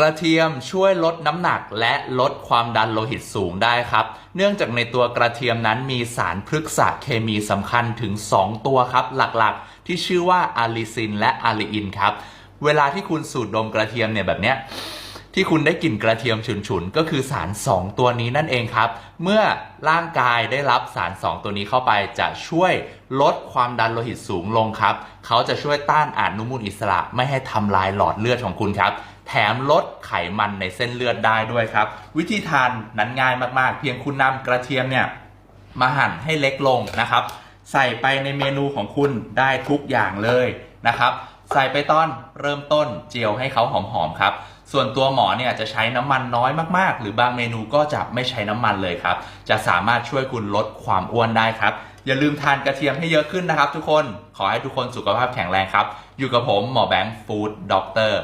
กระเทียมช่วยลดน้ำหนักและลดความดันโลหิตสูงได้ครับ เนื่องจากในตัวกระเทียมนั้นมีสารพฤกษเคมีสำคัญถึง 2 ตัวครับ หลักๆ ที่ชื่อว่าอาลิซินและอาลีอินครับ เวลาที่คุณสูดดมกระเทียมเนี่ยแบบเนี้ยที่คุณได้กลิ่นกระเทียมฉุนๆ ก็คือสาร 2 ตัวนี้นั่นเองครับ เมื่อร่างกายได้รับสาร 2 ตัวนี้เข้าไปจะช่วยลดความดันโลหิตสูงลงครับ เขาจะช่วยต้านอนุมูลอิสระไม่ให้ทำลายหลอดเลือดของคุณครับ แถมลดไขมันในเส้นเลือดได้ด้วยครับ วิธีทานนั้นง่ายมากๆ เพียงคุณนำกระเทียมเนี่ยมาหั่นให้เล็กลงนะครับ ใส่ไปในเมนูของคุณได้ทุกอย่างเลยนะครับ ใส่ไปตอนเริ่มต้นเจียวให้เขาหอมๆครับ ส่วนตัวหมอเนี่ยจะใช้น้ำมันน้อยมากๆ หรือบางเมนูก็จะไม่ใช้น้ำมันเลยครับ จะสามารถช่วยคุณลดความอ้วนได้ครับ อย่าลืมทานกระเทียมให้เยอะขึ้นนะครับ ทุกคนขอให้ทุกคนสุขภาพแข็งแรงครับ อยู่กับผมหมอแบงค์ฟู้ดด็อกเตอร์